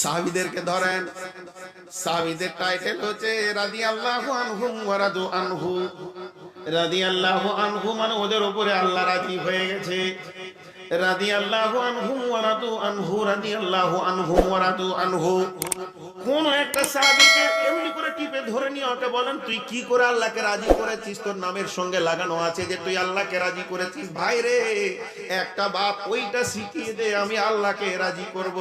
সাহাবিদেরকে ধরেন। সাহাবিদের টাইটেল হচ্ছে রাদি আল্লাহ আনহুম ওয়ারাদু আনহু। রাদি আল্লাহ আনহু মানে ওদের উপরে আল্লাহ রাজি হয়ে গেছে। রাদি আল্লাহ আনহুম ওয়ারাদু আনহু রাদি আল্লাহ আনহুম ওয়ারাদু আনহু। কোন একটা সাহাবিকে এমনি করে টিপে ধরে নিয়ে ওকে বলেন, তুই কি করে আল্লাহকে রাজি করেছিস? তোর নামের সঙ্গে লাগানো আছে যে তুই আল্লাহকে রাজি করেছিস। ভাই রে, একটা বাপ ওইটা শিখিয়ে দে, আমি আল্লাহকে রাজি করব।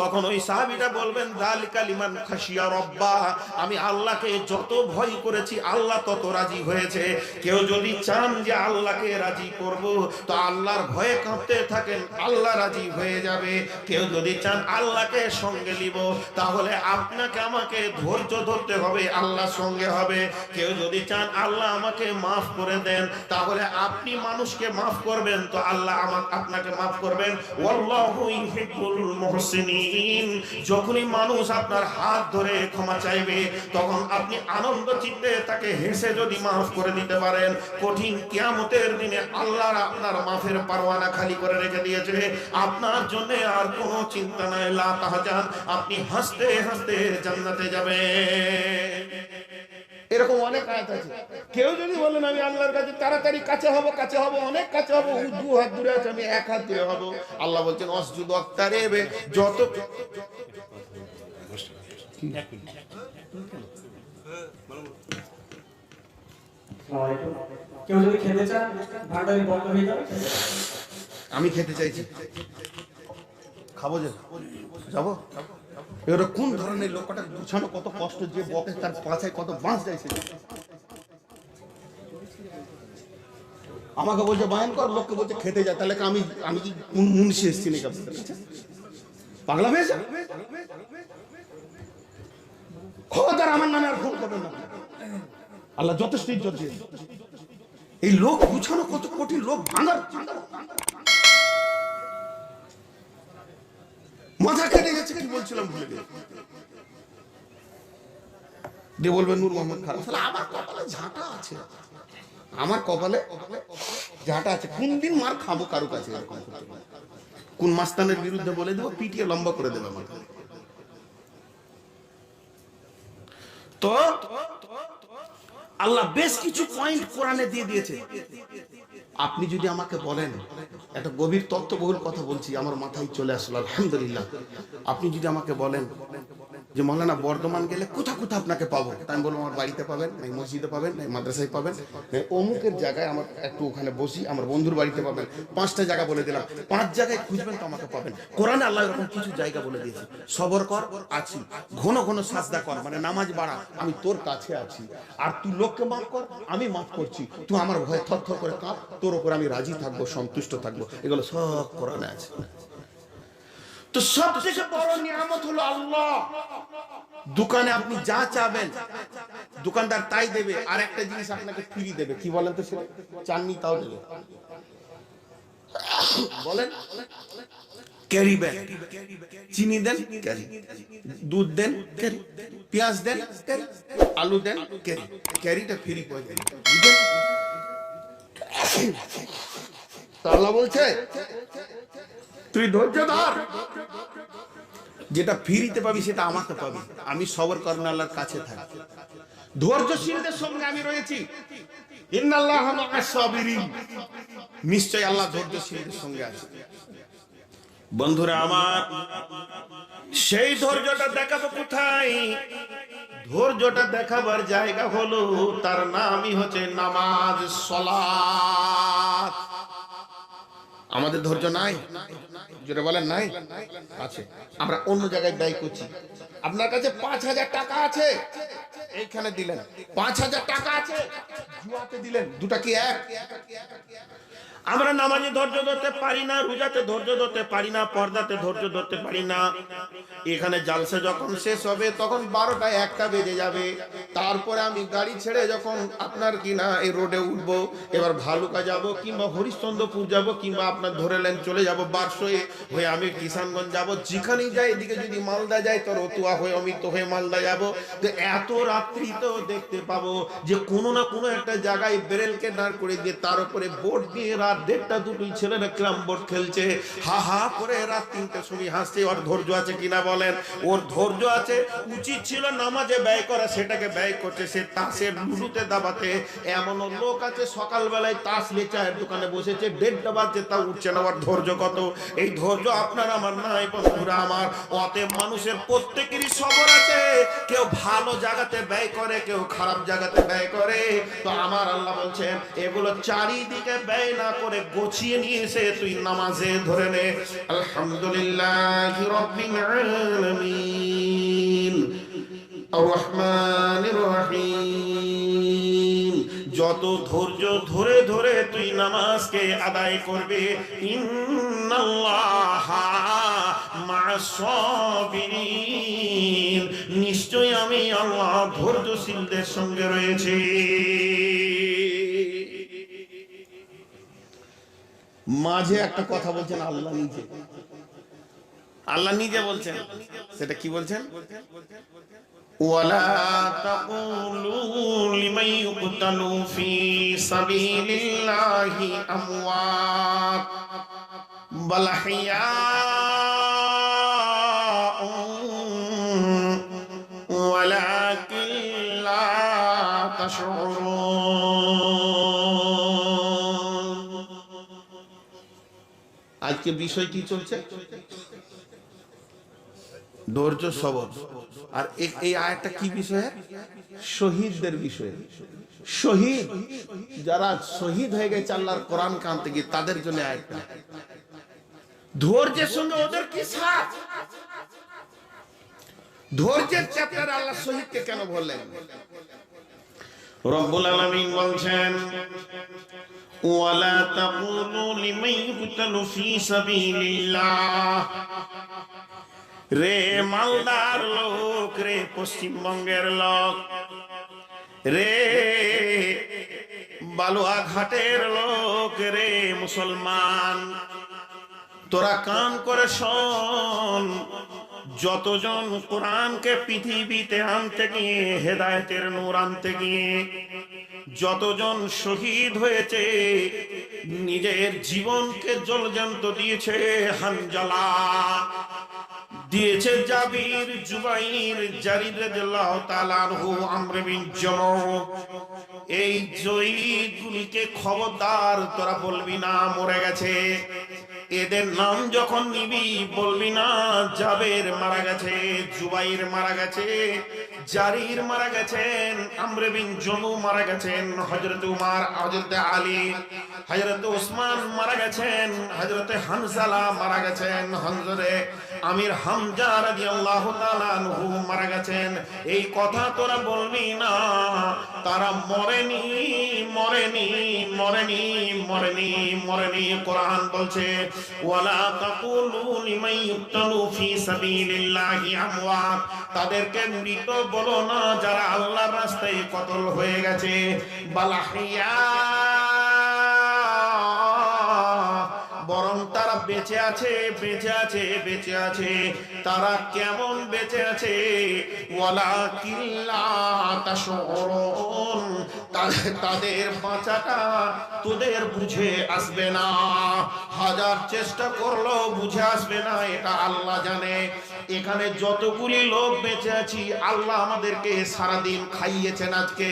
তখন ওই সাহাবীটা বলবেন দাল কালিমান খাসিয়া রব্বা, আমি আল্লাহকে যত ভয় করেছি, আল্লাহ তত রাজি হয়েছে। কেউ যদি চান যে আল্লাহকে রাজি করব, তো আল্লাহর ভয়ে কাঁপতে থাকেন, আল্লাহ রাজি হয়ে যাবে। কেউ যদি চান আল্লাহকে সঙ্গে নিব, তাহলে আপনাকে আমাকে ধৈর্য ধরতে হবে, আল্লাহর সঙ্গে হবে। কেউ যদি চান আল্লাহ আমাকে মাফ করে দেন, তাহলে আপনি মানুষকে মাফ করবেন। তো আল্লাহ আমাকে আপনাকে মাফ করবেন। ওয়াল্লাহু ইউহিব্বুল মুহসিনিন। যখনই মানুষ আপনার হাত ধরে ক্ষমা চাইবে, তখন আপনি আনন্দ চিত্তে তাকে হেসে যদি মাফ করে দিতে পারেন, কঠিন কিয়ামতের দিনে আল্লাহ আপনার মাফের পারওয়ানা খালি করে রেখে দিয়েছে। আপনার জন্য আর কোনো চিন্তা নাই। লা তাহজান, আপনি হাসতে হাসতে জান্নাতে যাবেন এরকম অনেক আয়াত আছে। কেউ যদি বলেন আমি আল্লাহর কাছে তাড়াতাড়ি কাছে হব কাছে হব অনেক কাছে হব দু হাত দূরে আছে আমি এক হাত দূরে হব। আল্লাহ বলছেন অসজুদ অক্তারে যত কেউ যদি খেতে চান ভান্ডারি বন্ধ হয়ে যাবে। আমি খেতে চাইছি। খাব যে? যাব? এবার কোন ধরনের লোকটা গুছানো কত কষ্ট যে বকে তার পাছায় কত বাঁশ যাইছে। আমাকে বলছে বায়ন লোককে বলছে খেতে যায় তাহলে আমি আমি কি কোন এসছি নাকি আপনাদের পাগলা হয়েছে? খবরদার আমার নামে আর ফোন করবেন না। আল্লাহ যথেষ্ট ইজ্জত এই লোক গুছানো কত কঠিন লোক ভাঙার মাথা কেটে গেছে কি বলছিলাম ভুলে গেছি। দিয়ে বলবেন নূর মোহাম্মদ খান। তাহলে আমার কপালে ঝাঁটা আছে। আমার কপালে ঝাঁটা আছে। কোন দিন মার খাব কারও কাছে? কোন মাস্তানের বিরুদ্ধে বলে দেবো পিটিয়ে লম্বা করে দেবে আমার তো আল্লাহ বেশ কিছু পয়েন্ট কোরআনে দিয়ে দিয়েছে। আপনি যদি আমাকে বলেন, একটা গভীর তত্ত্ববহুল কথা বলছি, আমার মাথায় চলে আসলো, আলহামদুলিল্লাহ। আপনি যদি আমাকে বলেন যে, মৌলানা, বর্ধমান গেলে কোথা কোথা আপনাকে পাবো? আমি বলব আমার বাড়িতে পাবেন নাই মসজিদে পাবেন নাই মাদ্রাসায় পাবেন অমুকের জায়গায় আমার একটু ওখানে বসি, আমার বন্ধুর বাড়িতে পাবেন, পাঁচটা জায়গা বলে দিলাম, পাঁচ জায়গায় খুঁজবেন তো আমাকে পাবেন। কোরআনে আল্লাহ এরকম কিছু জায়গা বলে দিয়েছে, সবর কর, আছি, ঘন ঘন সাজদা কর মানে নামাজ বাড়া, আমি তোর কাছে আছি, আর তুই লোককে মাফ কর, আমি মাফ করছি, তুই আমার ভয়ে থর থর করে কাঁপ, তোর উপর আমি রাজি থাকব, সন্তুষ্ট থাকব। এগুলো সব কোরআনে আছে। তো সব থেকে বড় নিয়ামত হলো আল্লাহ। দোকানে আপনি যা চাবেন, দোকানদার তাই দেবে, আর একটা জিনিস আপনাকে ফ্রি দেবে। কি বলেন তো চাননি তাও দেবে। বলেন। ক্যারি ব্যাগ চিনি দেন ক্যারি দুধ দেন ক্যারি পেঁয়াজ দেন ক্যারি আলু দেন ক্যারি ক্যারিটা ফ্রি করে দেন। বলছে তুই ধৈর্য ধর যেটা ফিরিতে পাবি, সেটা আমাকে পাবি। আমি সবর করেন আল্লাহর কাছে থাকি। ধৈর্যশীলদের সঙ্গে আমি রয়েছি। নিশ্চয় আল্লাহ ধৈর্যশীলদের সঙ্গে আছে। বন্ধুরা আমার, সেই ধৈর্যটা দেখাবো কোথায়? ধৈর্যটা দেখাবার জায়গা হলো, তার নামই হচ্ছে নামাজ সলাত আমাদের ধৈর্য নাই? যেটা বলেন নাই? আছে। আমরা অন্য জায়গায় ব্যয় করছি। আপনার কাছে পাঁচ হাজার টাকা আছে। এইখানে দিলেন। পাঁচ হাজার টাকা আছে, জুয়াতে দিলেন। দুটা কি এক? আমরা নামাজে ধৈর্য ধরতে পারি না, রোজাতে ধৈর্য ধরতে পারি না, পর্দাতে ধৈর্য ধরতে পারি না। এখানে জালসা যখন শেষ হবে, তখন বারোটা একটা বেজে যাবে। তারপরে আমি গাড়ি ছেড়ে যখন আপনার কিনা এই রোডে উঠবো, এবার ভালুকা যাব, কিংবা হরিশ্চন্দ্রপুর যাব, কিংবা আপনার ধরে নেন চলে যাব বারশোয়ে হয়ে আমি কিষানগঞ্জ যাব। যেখানেই যাই, এদিকে যদি মালদা যাই, তো রতুয়া হয়ে, অমিত হয়ে মালদা যাব। তো এত রাত রাত্রিতেও দেখতে পাবো যে কোনো না কোনো একটা জায়গায় বেরেলকে দাঁড় করে দিয়ে তার উপরে বোর্ড দিয়ে রাত দেড়টা দুটোই ছেলেরা ক্রাম বোর্ড খেলছে। হা হা করে রাত তিনটে সময় হাসছে, ওর ধৈর্য আছে কিনা বলেন? ওর ধৈর্য আছে, উচিত ছিল নামাজে ব্যয় করা, সেটাকে ব্যয় করছে সে তাসের লুলুতে দাবাতে। এমন লোক আছে, সকালবেলায় তাস নিয়ে চায়ের দোকানে বসেছে, দেড়টা বাজছে তা উঠছে না। ওর ধৈর্য কত? এই ধৈর্য আপনার, আমার নাই বন্ধুরা আমার। অতএব মানুষের প্রত্যেকেরই সবর আছে। কেউ ভালো জায়গাতে ব্যয় করে, কেউ খারাপ জায়গাতে ব্যয় করে। তো আমার আল্লাহ বলছেন, এগুলো চারিদিকে ব্যয় না করে গোছিয়ে নিয়ে এসে তুই নামাজে ধরে নে। আলহামদুলিল্লাহ রব্বিল আলামিন। রহিম। যত ধৈর্য ধরে ধরে তুই নামাজকে আদায় করবে, ইন্নাল্লাহা নিশ্চয় আমি আল্লাহ ধৈর্যশীলদের সঙ্গে রয়েছি মাঝে একটা কথা বলছেন আল্লাহ নিজে আল্লাহ নিজে বলছেন সেটা কি বলছেন ولا تقولوا لمن يقتل في سبيل الله أموات بل أحياء تشعرون আজকে বিষয় কি চলছে ধৈর্য সবর আর এ- এই আয়টা কি বিষয়ে শহীদদের বিষয়ে শহীদ যারা শহীদ হয়ে গেছে আল্লাহর কোরআন কানতে গিয়ে তাদের জন্য আয়টা ধৈর্যের সঙ্গে ওদের কি সাথ ধৈর্যের চ্যাপ্টারে আল্লাহ শহীদকে কেন বললেন রব্বুল আলামিন বলছেন, ওয়ালা তাকুলু লিমান ইউকতালু ফি সাবিলিল্লাহ। রে মালদার লোক, রে পশ্চিমবঙ্গের লোক, রে বালুয়া ঘাটের লোক, রে মুসলমান, তোরা কান করে শোন যতজন কোরআনকে পৃথিবীতে আনতে গিয়ে হেদায়েতের নূর আনতে গিয়ে যতজন শহীদ হয়েছে, নিজের জীবনকে জলজান্ত দিয়েছে হানজালা। দিয়েছে জাবির, জুবাইর, জারিদ রাদিয়াল্লাহু তাআলা আনহু, আমর বিন এই জয়ীদগুলিকে খবরদার, তোরা বলবি না, মরে গেছে। এদের নাম যখন নিবি বলবি না, জাবের মারা গেছে, জুবাইর মারা গেছে, জারির মারা গেছেন, আমরে বিন জমু মারা গেছেন, হযরত উমার, হযরত আলী, হযরত ওসমান মারা গেছেন, হযরত হানজালা মারা গেছেন হনজরে আমির হামজা রাদিয়াল্লাহু তাআলা আনহু মারা গেছেন। এই কথা তোরা বলবি না, তারা মরেনি মরেনি মরেনি মরেনি মরেনি, কোরআন বলছে তাদেরকে মৃত বলো না, যারা আল্লাহর রাস্তায় কতল হয়ে গেছে। বালাহিয়া বরং তারা বেঁচে আছে বেঁচে আছে বেঁচে আছে। তারা কেমন বেঁচে আছে? ওয়ালা কিল্লা তাদের বাঁচাটা তোদের বুঝে আসবে না। হাজার চেষ্টা করলেও বুঝে আসবে না, এটা আল্লাহ জানে। এখানে যতগুলি লোক বেঁচে আছি, আল্লাহ আমাদেরকে সারাদিন খাইয়েছেন আজকে।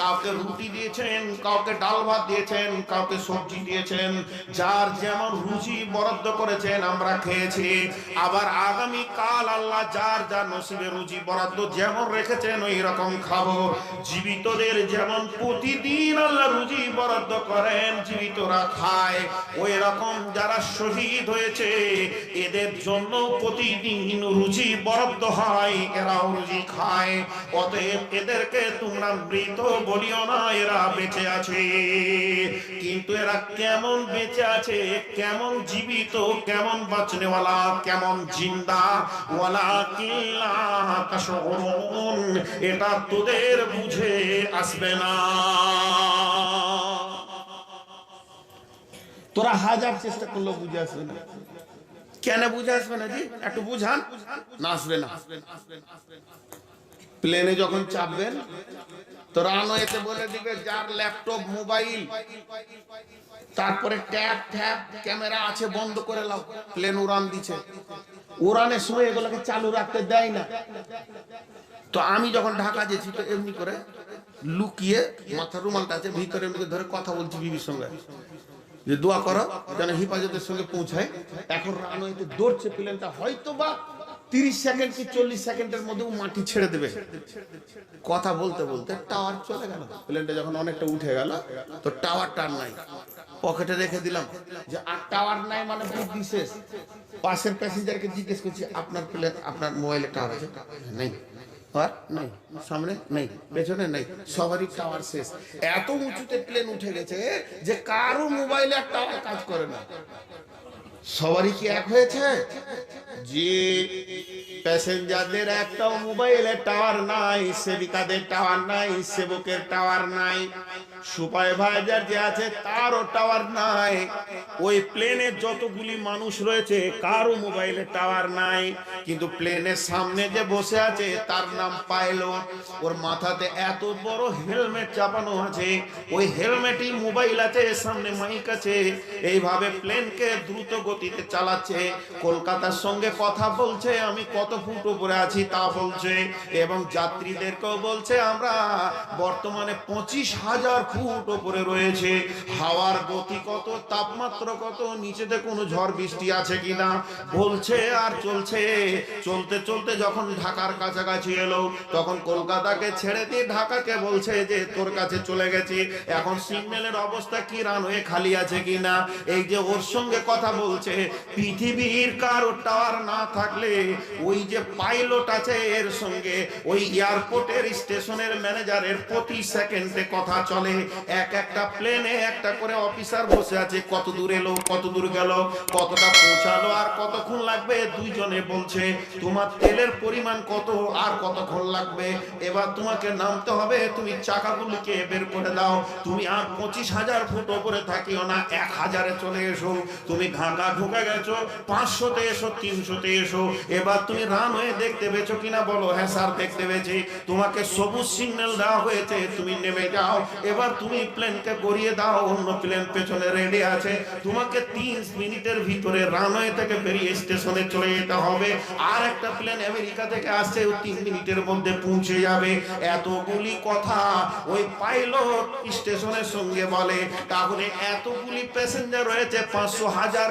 কাউকে রুটি দিয়েছেন, কাউকে ডাল ভাত দিয়েছেন, কাউকে সবজি দিয়েছেন। যার যেমন রুচি বরাদ্দ করেছেন, আমরা খেয়েছি। আবার আগামী কাল আল্লাহ যার যার নসিবে রুচি বরাদ্দ যেমন রেখেছেন, ওই রকম খাব। জীবিতদের যেমন প্রতিদিন আল্লাহ রুজি বরাদ্দ করেন জীবিতরা খায় ওই রকম যারা শহীদ হয়েছে, এদের জন্য প্রতিদিন রুজি বরাদ্দ হয়, এরাও রুজি খায়। অতএব এদেরকে তোমরা মৃত বলিও না, এরা বেঁচে আছে। কিন্তু এরা কেমন বেঁচে আছে, কেমন জীবিত, কেমন বাঁচনেওয়ালা, কেমন জিন্দা। ওয়ালা কিল্লা এটা তোদের বুঝে আসবে না। তোরা হাজার চেষ্টা করলেও বুঝে আসবে না। কেন বুঝে আসবে না জি? একটু বুঝান। না আসবে না। প্লেনে যখন চাপবেন তারপরে ট্যাব ট্যাব, ক্যামেরা আছে, বন্ধ করে প্লেন উড়ান উড়ানের সময় এগুলোকে চালু রাখতে দেয় না। তো আমি যখন ঢাকা যেছি, তো এমনি করে লুকিয়ে মাথার রুমালটা আছে ভিতরে ধরে কথা বলছি বিবির সঙ্গে। যে দোয়া করো, যেন হিফাজতের সঙ্গে পৌঁছায়। এখন রানওয়েতে দৌড়ছে, প্লেনটা হয়তো বা তিরিশ সেকেন্ড কি চল্লিশ সেকেন্ডের মধ্যে মাটি ছেড়ে দেবে। কথা বলতে বলতে টাওয়ার চলে গেল। প্লেনটা যখন অনেকটা উঠে গেল, তো টাওয়ার টার নাই। পকেটে রেখে দিলাম যে, আর টাওয়ার নাই মানে বুদ্ধি শেষ। পাশের প্যাসেঞ্জারকে জিজ্ঞেস করছি, আপনার প্লেন, আপনার মোবাইলে টাওয়ার আছে? নেই। নেই সবারই শেষ। এত উঁচুতে প্লেন উঠে গেছে যে কারও মোবাইলে টাওয়ার কাজ করে না। সবারই কি এক হয়েছে? যে প্যাসেঞ্জারদের একটাও মোবাইলে টাওয়ার নাই, সেবিকাদের টাওয়ার নাই, সেবকের টাওয়ার নাই, সুপারভাইজার যে আছে তারও টাওয়ার নাই, ওই প্লেনে যতগুলি মানুষ রয়েছে কারও মোবাইলে টাওয়ার নাই, কিন্তু প্লেনের সামনে যে বসে আছে তার নাম পাইলট, ওর মাথাতে এত বড় হেলমেট চাপানো আছে, ওই হেলমেটই মোবাইল আছে, সামনে মাইক আছে, এইভাবে প্লেনকে দ্রুত গতিতে চালাচ্ছে, কলকাতার সঙ্গে কথা বলছে, আমি কত ফুট উপরে আছি তা বলছে, এবং যাত্রীদেরকেও বলছে, আমরা বর্তমানে পঁচিশ হাজার ফুট উপরে রয়েছে, হাওয়ার গতি কত, তাপমাত্রা কত, নিচেতে কোনো ঝড় বৃষ্টি আছে কিনা, বলছে আর চলছে, চলতে চলতে যখন ঢাকার কাছাকাছি এলো, তখন কলকাতাকে ছেড়ে দিয়ে ঢাকাকে বলছে যে, তোর কাছে চলে গেছি, এখন সিগন্যালের অবস্থা কি, রানওয়ে খালি আছে কিনা? এই যে ওর সঙ্গে কথা বলছে পৃথিবীর কারও টাওয়ার না থাকলে ওই যে পাইলট আছে এর সঙ্গে, ওই এয়ারপোর্টের স্টেশনের ম্যানেজারের প্রতি সেকেন্ডে কথা চলে। এক একটা প্লেনে একটা করে অফিসার বসে আছে, কত দূর এলো, কত দূর গেল, কতটা পৌঁছালো আর কতক্ষণ লাগবে, দুইজনে বলছে, তোমার তেলের পরিমাণ কত আর কতক্ষণ লাগবে? এবার তোমাকে নামতে হবে, তুমি চাকাগুলিকে বের করে দাও। তুমি আর পঁচিশ হাজার ফুট ওপরে থাকিও না, এক হাজারে চলে এসো। তুমি ঢাকা ঢুকে গেছো, পাঁচশোতে এসো, তিনশোতে এসো। এবার তুমি রানওয়ে দেখতে পেয়েছ কিনা বলো। হ্যাঁ স্যার, দেখতে পেয়েছি। তোমাকে সবুজ সিগন্যাল দেওয়া হয়েছে, তুমি নেমে যাও। এবার তুমি প্লেনকে গড়িয়ে দাও, অন্য প্লেন পেছনে রেডি আছে। তোমাকে তিন মিনিটের ভিতরে রানওয়ে থেকে বেরিয়ে স্টেশনে চলে যেতে হবে। আর একটা প্লেন আমেরিকা থেকে আসছে তিন মিনিটের মধ্যে পৌঁছে যাবে। এতগুলি কথা ওই পাইলট স্টেশনের সঙ্গে বলে। তাহলে এতগুলি প্যাসেঞ্জার রয়েছে, পাঁচশো হাজার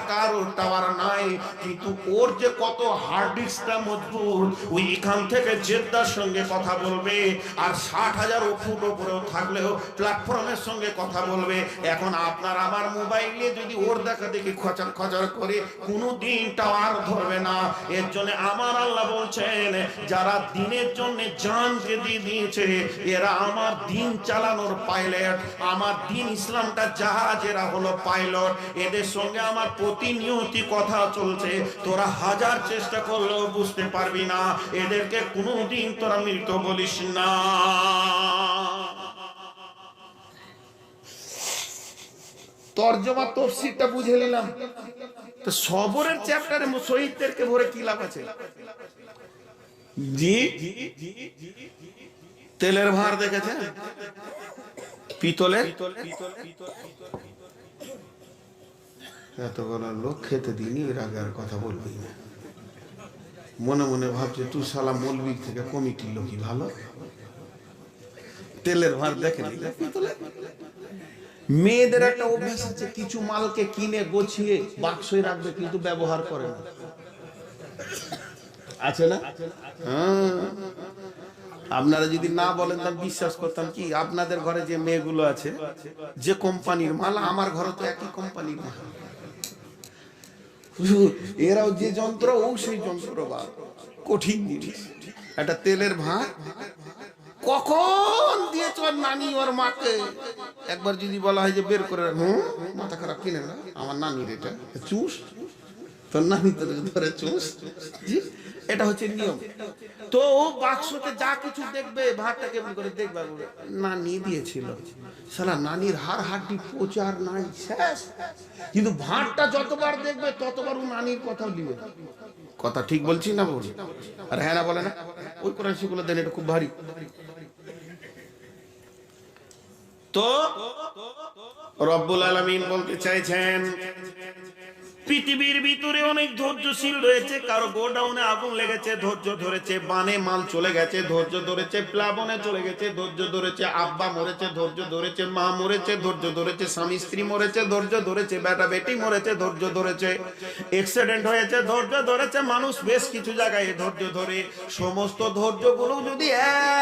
টাওয়ার নাই, কিন্তু ওর যে কত হার্ড ডিস্কটা মজবুত ওই এখান থেকে জেদ্দার সঙ্গে কথা বলবে, আর ষাট হাজার ফুট উপরেও থাকলেও প্ল্যাটফর্মের সঙ্গে কথা বলবে। এখন আপনার আমার মোবাইলে যদি ওর দেখা দেখি করে কোনো দিন টাওয়ার ধরবে না। এর জন্য আমার আল্লাহ বলছেন, যারা দিনের জন্য জানকে দিয়ে দিয়েছে, এরা আমার দিন চালানোর পাইলট আমার দিন ইসলামটা জাহাজ এরা হলো পাইলট এদের সঙ্গে আমার প্রতিনিয়তি কথা চলছে। তোরা হাজার চেষ্টা করলেও বুঝতে পারবি না। এদেরকে কোনোদিন তোরা মৃত বলিস না। তর্জমা তফসিরটা বুঝে নিলাম। তো সবরের চ্যাপ্টারে শহীদদেরকে ভরে কি লাভ আছে? জি। তেলের ভার দেখেছেন? পিতলে এত বড় লোক খেতে দিনি এর আগে আর কথা বলবি না। মনে মনে ভাবছে তুই সালা মৌলবীর থেকে কমিটির লোকই ভালো। তেলের ভার দেখেন। মেয়েদের একটা অভ্যাস আছে, কিছু মালকে কিনে গোছিয়ে বাক্সই রাখবে, কিন্তু ব্যবহার করে না। আছে না? হ্যাঁ। আপনারা যদি না বলেন, তাহলে বিশ্বাস করতাম কি, আপনাদের ঘরে যে মেয়েগুলো আছে, যে কোম্পানির মাল, আমার ঘরে তো একই কোম্পানির মাল। এরাও যে যন্ত্র, ও সেই যন্ত্র বা। কঠিন জিনিস। একটা তেলের ভাত, কখন দিয়েছ ওর নানি ওর মাকে? একবার যদি বলা হয় যে বের করে হুম? মাথা খারাপ কিনে না? আমার নানির এটা। চুষ? তোর নানি তোর ধরে চুষ। এটা হচ্ছে নিয়ম। তো বাক্সতে যা কিছু দেখবে, ভাতটা কেমন করে দেখবে? নানি দিয়েছিল। সালা নানির হার হাড্ডি প্রচার নাই, শেষ। কিন্তু ভাঁড়টা যতবার দেখবে, ততবার ও নানির কথা দিবে কথা ঠিক বলছি না বলি আর হ্যাঁ না বলে না? ওই কোরআন সেগুলো দেন, এটা খুব ভারী। তো রব্বুল আলমিন বলতে চাইছেন পৃথিবীর ভিতরে অনেক ধৈর্যশীল রয়েছে, কারও গোডাউনে আগুন লেগেছে, ধৈর্য ধরেছে, বানে মাল চলে গেছে, ধৈর্য ধরেছে, প্লাবনে চলে গেছে, ধৈর্য ধরেছে, আব্বা মরেছে, ধৈর্য ধরেছে, মা মরেছে, ধৈর্য ধরেছে, স্বামী স্ত্রী মরেছে, ধৈর্য ধরেছে, বেটা বেটি মরেছে, ধৈর্য ধরেছে অ্যাক্সিডেন্ট হয়েছে, ধৈর্য ধরেছে, মানুষ বেশ কিছু জায়গায় ধৈর্য ধরে, সমস্ত ধৈর্যগুলো যদি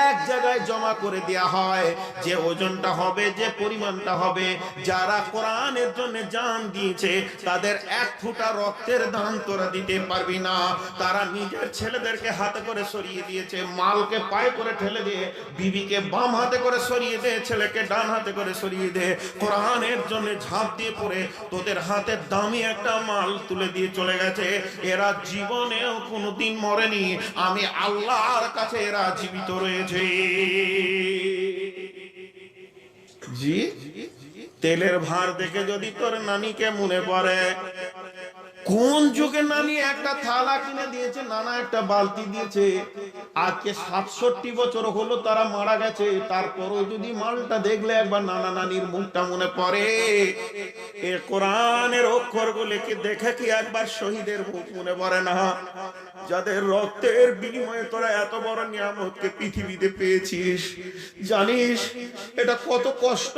এক জায়গায় জমা করে দেওয়া হয়, যে ওজনটা হবে, যে পরিমাণটা হবে, যারা কোরআনের জন্য জান দিয়েছে, তাদের এক ফুটা রক্তের দান তোরা দিতে পারবি না। তারা নিজের ছেলেদেরকে হাতে করে সরিয়ে দিয়েছে, মালকে পায়ে করে ঠেলে দিয়ে বিবিকে বাম হাতে করে সরিয়ে দে, ছেলেকে ডান হাতে করে সরিয়ে দে। কোরআনের জন্য ঝাঁপ দিয়ে পড়ে তোদের হাতে দামি একটা মাল তুলে দিয়ে চলে গেছে। এরা জীবনেও কোনোদিন মরেনি। আমি আল্লাহর কাছে এরা জীবিত রয়েছে। জি? তেলের ভার দেখে যদি তোর নানিকে মনে পড়ে কোন যুগে নানি একটা থালা কিনে দিয়েছে, নানা একটা বালতি দিয়েছে, আজকে সাতষট্টি বছর হলো তারা মারা গেছে, তারপরও যদি মালটা দেখলে একবার নানা নানির মুখটা মনে পড়ে। এ কোরআনের অক্ষর গুলিকে দেখে কি একবার শহীদের মুখ মনে পড়ে না? যাদের রক্তের বিনিময়ে তোরা এত বড় নিয়ামতকে পৃথিবীতে পেয়েছিস, জানিস, এটা কত কষ্ট?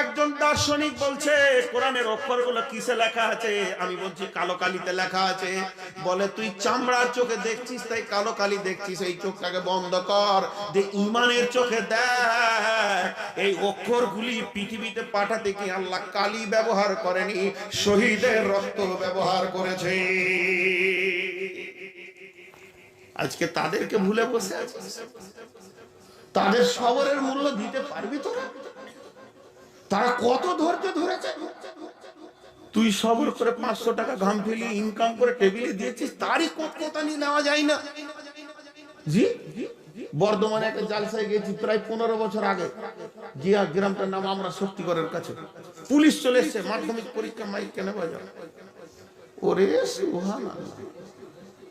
একজন দার্শনিক বলছে, কোরআনের অক্ষরগুলো কিসে লেখা আছে? আমি বলছি, কালো কালিতে লেখা আছে। বলে, তুই চামড়ার চোখে দেখছিস, তাই কালো কালি দেখছিস। এই চোখটাকে বন্ধ কর যে ইমানের চোখে দেখ। এই অক্ষরগুলি পৃথিবীতে পাঠাতে কি আল্লাহ কালি ব্যবহার করেনি? শহীদের রক্ত ব্যবহার করেছে। আজকে তাদেরকে ভুলে বসে আছিস? তাদের সবরের মূল্য দিতে পারবি তোরা? তারা কত ধৈর্য ধরেছে? তুই সবর করে পাঁচশো টাকা ঘাম ফেলি ইনকাম করে টেবিলে দিয়েছিস, তারই কোথানি নেওয়া যায় না। জি? বর্ধমানে একটা জালসায় গেছি প্রায় পনেরো বছর আগে। গিয়া গ্রামটার নাম আমরা শক্তিগড়ের কাছে। পুলিশ চলে এসছে, মাধ্যমিক পরীক্ষা মাইক কেন বাজাও ওরে সুহান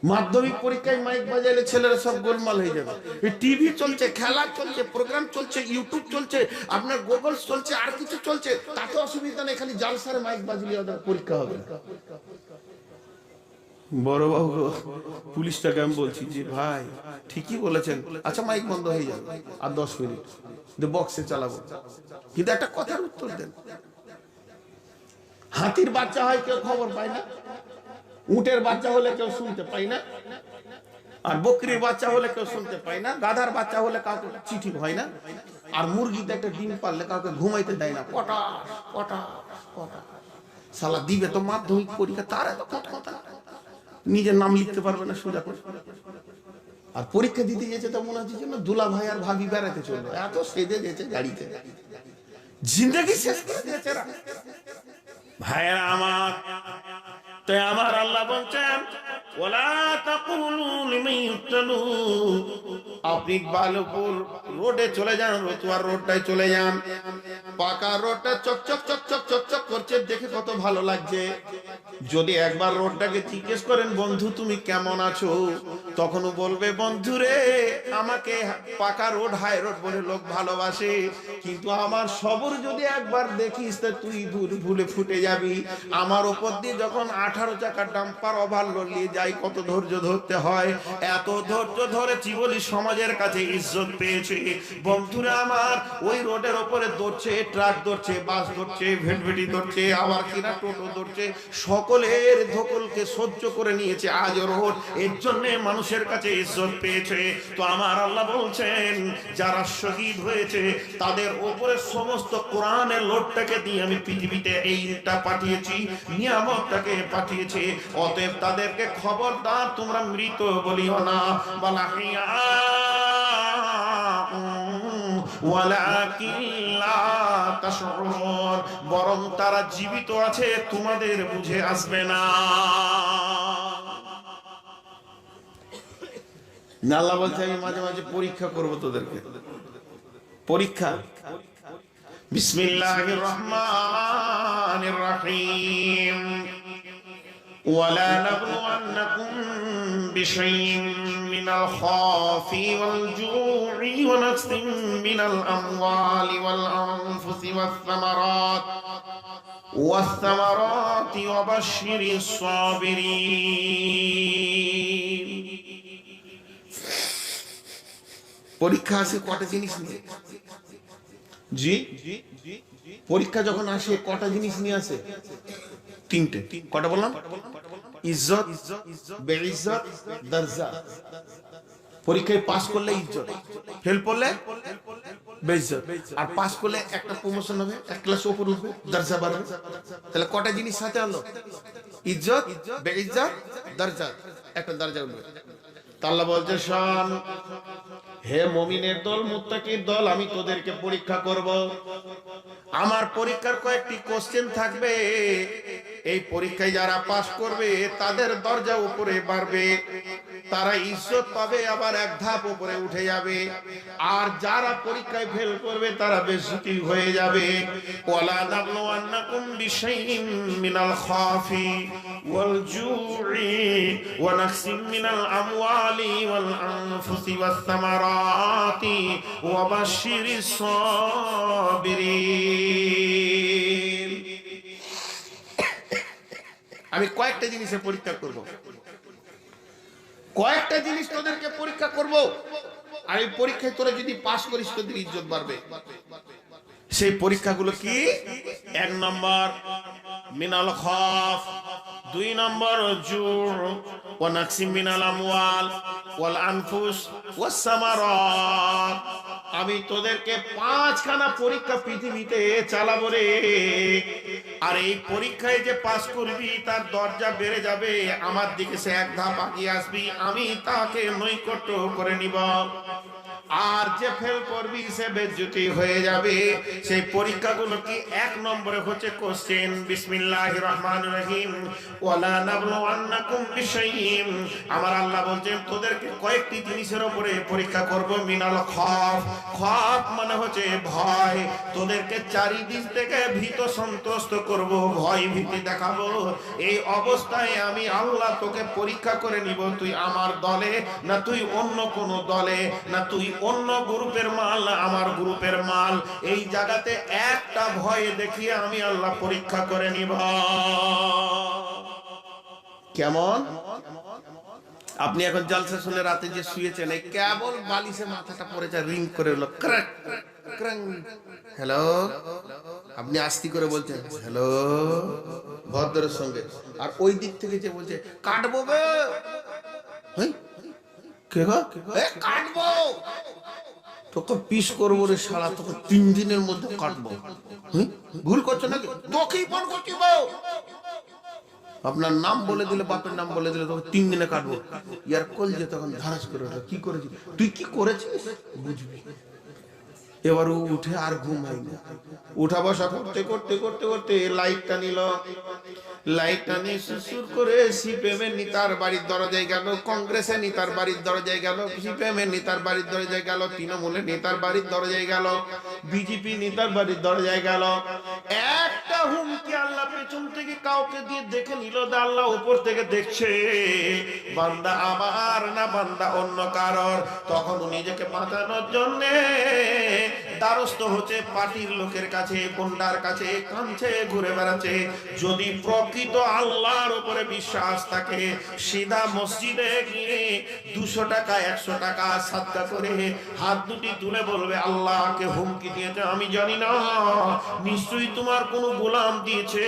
মাধ্যমিক পরীক্ষায় মাইক বাজাইলে ছেলেরা সব গোলমাল হয়ে যাবে। টিভি চলছে, খেলা চলছে প্রোগ্রাম চলছে ইউটিউব চলছে, আপনার গুগল চলছে, আর কিছু চলছে, তাতে অসুবিধা নেই, খালি জালসারে মাইক বাজলে ওদের পরীক্ষা হবে। বড় বাবু, পুলিশটাকে আমি বলছি যে, ভাই, ঠিকই বলেছেন। আচ্ছা মাইক বন্ধ হয়ে যাবে, আর দশ মিনিট। বক্সে চালাবো। কিন্তু একটা কথার উত্তর দেন। হাতির বাচ্চা হয়, কেউ খবর পায় না। উটের বাচ্চা হলে কেউ শুনতে পাই না, আর বকরির বাচ্চা হলে কেউ শুনতে পাই না, গাধার বাচ্চা হলে কাউকে চিঠি হয় না, আর মুরগিতে একটা ডিম পারলে কাউকে ঘুমাইতে দেয় না কটা কটা কটা সালা দিবে তো মাধ্যমিক পরীক্ষা, তার এত কথা? নিজের নাম লিখতে পারবে না সোজা করে। আর পরীক্ষা দিতে গেছে তো মনে হচ্ছে যেন দুলা ভাই আর ভাবি বেড়াতে চলবে এত সেদে গেছে গাড়িতে। জিন্দগি শেষ করে দিয়েছে ভাইয়েরা আমার তাই আমার আল্লাহ বলছেন ওলা তাকুলু লিমান আপনি বালুপুর রোডে চলে যান রতুয়ার রোডটায় চলে যান। পাকা রোডটা চকচক চকচক চকচক করছে, দেখে কত ভালো লাগছে। যদি একবার রোডটাকে জিজ্ঞেস করেন, বন্ধু, তুমি কেমন আছো? তখনও বলবে, বন্ধু রে, আমাকে পাকা রোড, হাই রোড বলে লোক ভালোবাসে। কিন্তু আমার সবর যদি একবার দেখিস, তা তুই ভুল, ভুলে ফুটে যাবি। আমার ওপর দিয়ে যখন আঠারো চাকার ডাম্পার ওভারলোড নিয়ে যাই কত ধৈর্য ধরতে হয়। এত ধৈর্য ধরেছি বলি সমাজের কাছে ইজ্জত পেয়েছে। বন্ধুরা আমার, ওই রোডের ওপরে দৌড়ছে ট্রাক ধরছে, বাস ধরছে, ভেটভেটি ধরছে, আবার কিনা টোটো ধরছে, সকলের ধকলকে সহ্য করে নিয়েছে আজ রোড। এর জন্য মানুষের কাছে ইজ্জত পেয়েছে। তো আমার আল্লাহ বলছেন, যারা শহীদ হয়েছে, তাদের ওপরে সমস্ত কোরআনের লোডটাকে দিয়ে আমি পৃথিবীতে এইটা পাঠিয়েছি, নিয়ামতটাকে পাঠিয়েছি। অতএব তাদেরকে খবরদার তোমরা মৃত বলিও না। বলা বরং তারা জীবিত আছে তোমাদের বুঝে আসবে না আল্লাহ বলছে আমি মাঝে মাঝে পরীক্ষা করব তোদেরকে। পরীক্ষা। বিসমিল্লাহির রহমানির রহিম। ওয়ালা নাবলুয়ান্নাকুম بشيء من من الخوف والجوع ونقص من الأموال والأنفس والثمرات والثمرات وبشر الصابرين পরীক্ষা আছে কটা জিনিস নিয়ে জি পরীক্ষা যখন আসে কটা জিনিস নিয়ে আসে তিনটে কটা বললাম ইজ্জত বেইজ্জত দরজা পরীক্ষায় পাস করলে ইজ্জত, ফেল করলে বেইজ্জত আর পাস করলে একটা প্রমোশন হবে, এক ক্লাস উপর উঠবে দরজা বাড়বে তাহলে কটা জিনিস সাথে আনলো? ইজ্জত বেইজ্জত দরজা একটা দরজা উঠবে তা আল্লাহ বলছে, শোন হে মমিনের দল, মুত্তাকির দল, আমি তোদেরকে পরীক্ষা করব। আমার পরীক্ষার কয়েকটি কোশ্চেন থাকবে। এই পরীক্ষায় যারা পাশ করবে, তাদের দরজা উপরে বাড়বে। তারা ইজ্জত পাবে, আবার এক ধাপ উপরে উঠে যাবে। আর যারা পরীক্ষায় ফেল করবে, তারা বেজ্জতি হয়ে যাবে। ওয়ালা নাবলু আন্নাকুম বিশাইইন মিনাল খাফি ওয়াল জু'i ওয়া নাকসিম মিনাল আমওয়ালি ওয়াল আনফুসি ওয়াস আমি কয়েকটা জিনিসে পরীক্ষা করব। কয়েকটা জিনিস তোদেরকে পরীক্ষা করব। আমি পরীক্ষায় তোরা যদি পাশ করিস, তোদের ইজ্জত বাড়বে। সেই পরীক্ষাগুলো কি? এক নম্বর মিনাল খফ, দুই নম্বর জুর ও নাকসিম মিনাল আমওয়াল, ওয়াল আনফুস, ওয়াস সামারাত। আমি তোদেরকে পাঁচখানা পরীক্ষা পৃথিবীতে চালাবো রে। আর এই পরীক্ষায় যে পাস করবি, তার দরজা বেড়ে যাবে, আমার দিকে সে এক ধাপ আগিয়ে আসবি, আমি তাকে নৈকট্য করে নিব। আর যে ফেল করবি, সে বেজ্জতি হয়ে যাবে। সেই পরীক্ষাগুলো কি এক নম্বরে হচ্ছে কোশ্চেন বিসমিল্লাহির রহমানির রহিম। ওয়ালা নাবলুওয়ান্নাকুম বিশাইইন। আমার আল্লাহ বলছেন, তোদেরকে কয়েকটি জিনিসের উপরে পরীক্ষা করব, মিনাল খফ। খফ মানে হচ্ছে ভয়। তোদেরকে চারিদিক থেকে ভীত সন্ত্রস্ত করব, ভয় ভীতি দেখাবো। এই অবস্থায় আমি আল্লাহ তোকে পরীক্ষা করে নিব, তুই আমার দলে না তুই অন্য কোন দলে, না তুই অন্য গ্রুপের মাল না আমার গ্রুপের মাল। এই জায়গাতে একটা ভয় দেখিয়ে আমি আল্লাহ পরীক্ষা করে নিব। কেমন? আপনি এখন জলসা শুনে রাতে যে শুয়েছেন, এই কেবল বালিশে মাথাটা পড়েছে রিং করে হলো, ক্র্যাক, ক্র্যাং। হ্যালো? আপনি আস্তি করে বলছেন, হ্যালো? ভদ্রের সঙ্গে। আর ওই দিক থেকে যে বলছে, কাটবো বে কাটবো! তোকে পিস করব রে সারা তোকে তিন দিনের মধ্যে কাটবো। ভুল করছ নাকি? তোকেই ফোন করছি আপনার নাম বলে দিলে, বাপের নাম বলে দিলে তোকে তিন দিনে কাটবো। ইয়ার কল যে তখন ধারাস করে কি করেছিস? তুই কি করেছিস? বুঝবি। এবার ও উঠে আর ঘুম হয়নি উঠা বসা করতে করতে করতে করতে লাইটটা নিল। লাইটটা নিয়ে সুসুর করে সিপিএমের নিতার বাড়ির দরজায় গেল কংগ্রেসের নিতার বাড়ির দরজায় গেল সিপিএমের নেতার বাড়ির দরজায় গেল তৃণমূলের নেতার বাড়ির দরজায় গেল, বিজেপি নেতার বাড়ির দরজায় গেল। একটা হুমকি আল্লাহ পেছন থেকে কাউকে দিয়ে দেখে নিল আল্লাহ উপর থেকে দেখছে, বান্দা আমার না বান্দা অন্য কারোর। তখন নিজেকে বাঁচানোর জন্য দ্বারস্থ হচ্ছে, পার্টির লোকের কাছে, গুন্ডার কাছে, কাঁদছে, ঘুরে বেড়াচ্ছে। যদি প্রকৃত আল্লাহর উপরে বিশ্বাস থাকে, সিধা মসজিদে গিয়ে দুশো টাকা, একশো টাকা সাদকা করে হাত দুটি তুলে বলবে, আল্লাহকে হুমকি দিয়েছে, আমি জানি না। নিশ্চয়ই তোমার কোনো গোলাম দিয়েছে।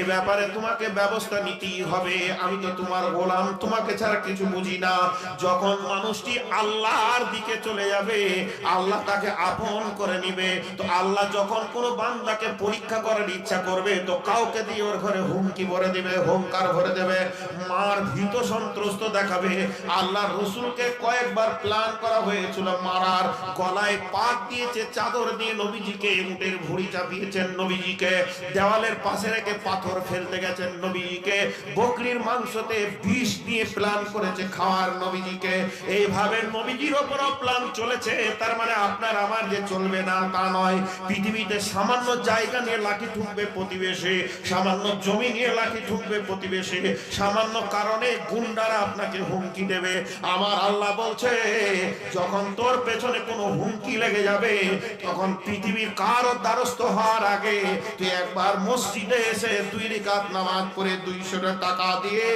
এ ব্যাপারে তোমাকে ব্যবস্থা নিতেই হবে। আমি তো তোমার গোলাম, তোমাকে ছাড়া কিছু বুঝি না। যখন মানুষটি আল্লাহর দিকে চলে যাবে, আল্লাহ তাকে আপন করে নিবে, তো আল্লাহ যখন কোনো বান্দাকে পরীক্ষা করার ইচ্ছা করবে, তো কাউকে দিয়ে ওর ঘরে হুমকি ভরে দেবে, হুঙ্কার ভরে দেবে, মার ভীত সন্ত্রস্ত দেখাবে। আল্লাহ রসুলকে কয়েকবার প্ল্যান করা হয়েছিল মারার, গলায় পাক দিয়েছে, চাদর দিয়ে নবীজিকে, উটের ভুড়ি চাপিয়েছেন নবীজিকে, দেওয়ালের পাশে রেখে পাথর ফেলতে গেছেন নবীজিকে, বকরির মাংসতে বিষ দিয়ে প্ল্যান করেছে খাওয়ার নবীজিকে। এইভাবে নবীজির ওপরও প্ল্যান চলেছে, তার মানে আপনার, আমার যে চলবে না, তা নয়। পৃথিবীতে সামান্য জায়গা নিয়ে লাঠি ঠুকবে প্রতিবেশী, সামান্য জমি নিয়ে লাঠি ঠুকবে প্রতিবেশী, সামান্য কারণে গুন্ডারা আপনাকে হুমকি দেবে। আমার আল্লাহ বলছে, যখন তোর পেছনে কোনো হুমকি লেগে যাবে, তখন পৃথিবীর কারও দ্বারস্থ হওয়ার আগে তুই একবার মসজিদে এসে দুই রিকাত নামাজ করে দুইশো টাকা দিয়ে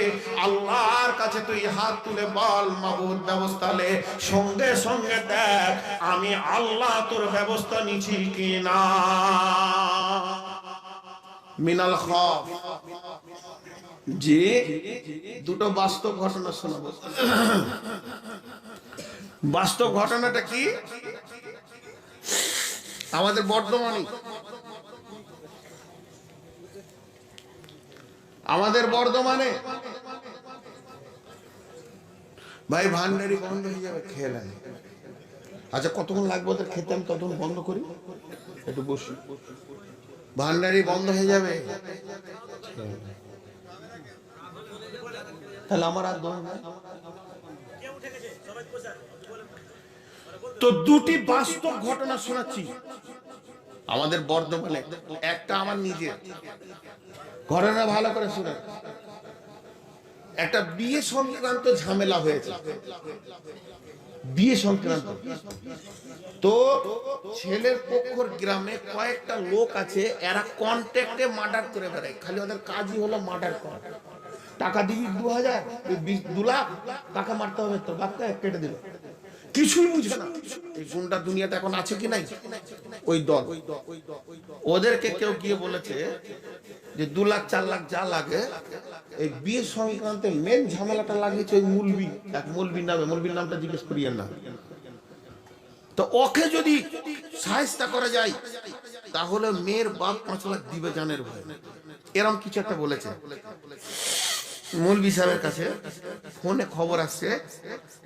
আল্লাহর কাছে তুই হাত তুলে বল, মাবুদ ব্যবস্থা সঙ্গে সঙ্গে দেখ, আমি আল্লাহ তোর ব্যবস্থা নিছি কিনা? মিনাল খফ। জি দুটো বাস্তব ঘটনা শোনাবো। বাস্তব ঘটনাটা কি? আমাদের বর্ধমানে। আমাদের বর্ধমানে। ভাই ভান্ডারি বন্ধ হয়ে যাবে খেয়ে আচ্ছা কতক্ষণ লাগবে ওদের খেতে? আমি ততক্ষণ বন্ধ করি। একটু বসি। ভান্ডারি বন্ধ হয়ে যাবে। তাহলে আমার আর তো দুটি বাস্তব ঘটনা শোনাচ্ছি। আমাদের বর্ধমানে একটা আমার নিজের। ঘটনা ভালো করে শুনে একটা বিয়ে সংক্রান্ত ঝামেলা হয়েছে। বিয়ে সংক্রান্ত। তো ছেলের পক্ষর গ্রামে কয়েকটা লোক আছে, এরা কন্ট্যাক্টে মার্ডার করে বেড়ায়। খালি ওদের কাজই হলো মার্ডার করা। টাকা দিবি দু হাজার দু লাখ, টাকা মারতে হবে তো বাপকে, কেটে দিল। কিছুই বুঝে না। এই গুন্ডা দুনিয়াতে এখন আছে কি নাই? ওই দল। ওদেরকে কেউ গিয়ে বলেছে যে দু লাখ, চার লাখ যা লাগে এই বিয়ে সংক্রান্তে মেন ঝামেলাটা লাগিয়েছে ওই মুলবি। এক মুলবির নামে, মুলবির নামটা জিজ্ঞেস করিয়েন না। তো ওকে যদি সাহেস্তা করা যায়, তাহলে মেয়ের বাপ পাঁচ লাখ দিবে জানের ভয়। এরম কিছু একটা বলেছে। মৌলবি সাহেবের কাছে ফোনে খবর আসছে,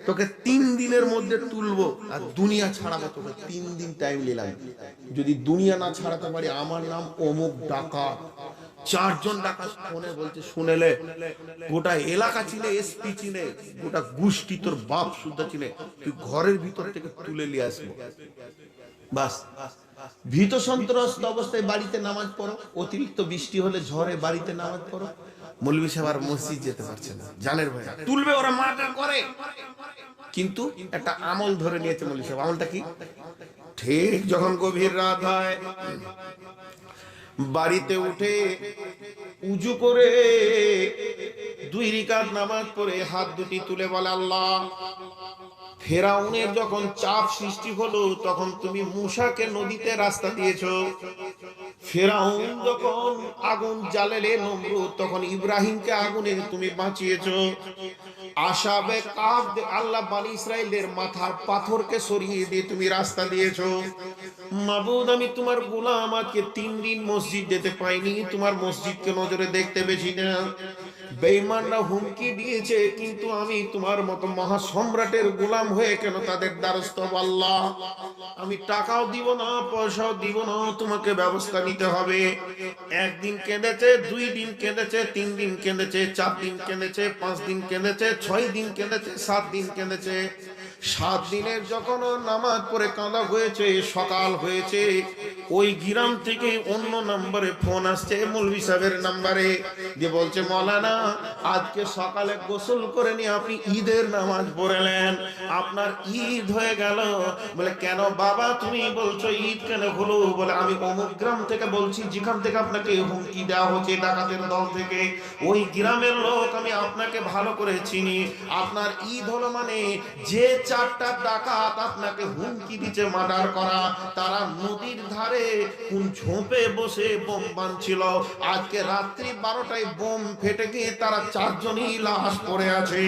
তোকে তিন দিনের মধ্যে তুলবো আর দুনিয়া ছাড়াবো তোকে। তিন দিন টাইম নিলাম। যদি দুনিয়া না ছাড়াতে পারি, আমার নাম অমুক ডাকা চারজন ডাকা ফোনে বলছে শুনেলে গোটা এলাকা চিনে এসপি চিনে গোটা গোষ্ঠী তোর বাপ সুদ্ধা চিনে তুই ঘরের ভিতর থেকে তুলে নিয়ে আসব। বাস। ভীত সন্ত্রস্ত অবস্থায় বাড়িতে নামাজ পড়ো অতিরিক্ত বৃষ্টি হলে ঝড়ে বাড়িতে নামাজ পড়ো। মৌলবি সাহেব আর মসজিদ যেতে পারছে না জানের ভয়। তুলবে ওরা মার্ডার করে। কিন্তু একটা আমল ধরে নিয়েছে মৌলবি সাহেব। আমলটা কি? ঠিক যখন গভীর রাত হয় বাড়িতে উঠে উজু করে দুই রিকাত নামাজ পড়ে হাত দুটি তুলে বলে, আল্লাহ, ফেরাউনের যখন চাপ সৃষ্টি হলো, তখন তুমি মুসাকে নদীতে রাস্তা দিয়েছ। ফেরাউন যখন আগুন জ্বালেলে নমরুদ, তখন ইব্রাহিমকে আগুনে তুমি বাঁচিয়েছ। আশাবে কাব আল্লাহ বানি ইসরায়েলের মাথার পাথরকে সরিয়ে দিয়ে তুমি রাস্তা দিয়েছ। মাবুদ, আমি তোমার গোলাম, আজকে তিন দিন মসজিদ যেতে পাইনি। তোমার মসজিদকে নজরে দেখতে পেছি না। বেঈমানরা হুমকি দিয়েছে, কিন্তু আমি তোমার মতো মহা সম্রাটের গোলাম হয়ে কেন তাদের দ্বারস্থ আল্লাহ, আমি টাকাও দিব না, পয়সাও দিব না, তোমাকে ব্যবস্থা নিতে হবে। একদিন কেঁদেছে, দুই দিন কেঁদেছে, তিন দিন কেঁদেছে, চার দিন কেঁদেছে, পাঁচ দিন কেঁদেছে, ছয় দিন কেঁদেছে, সাত দিন কেঁদেছে। সাত দিনের যখন নামাজ পড়ে কাঁদা হয়েছে, সকাল হয়েছে, ওই গ্রাম থেকে অন্য নম্বরে ফোন আসছে মৌলভি সাহেবের নাম্বারে। যে বলছে, মৌলানা, আজকে সকালে গোসল করে নিয়ে আপনি ঈদের নামাজ পড়েলেন। আপনার ঈদ হয়ে গেল। বলে, কেন বাবা, তুমি বলছো ঈদ কেন হলো? বলে, আমি অমুক গ্রাম থেকে বলছি, যেখান থেকে আপনাকে হুমকি দেওয়া হচ্ছে, ডাকাতের দল থেকে। ওই গ্রামের লোক আমি আপনাকে ভালো করে চিনি। আপনার ঈদ হলো মানে যে চারটা ডাকাত আপনাকে হুমকি দিচ্ছে, মার্ডার করা। তারা নদীর ধারে কোন ঝোপে বসে বোম বানছিল। আজকে রাত্রি বারোটায় বোম ফেটে গিয়ে তারা চারজনই লাশ পড়ে আছে।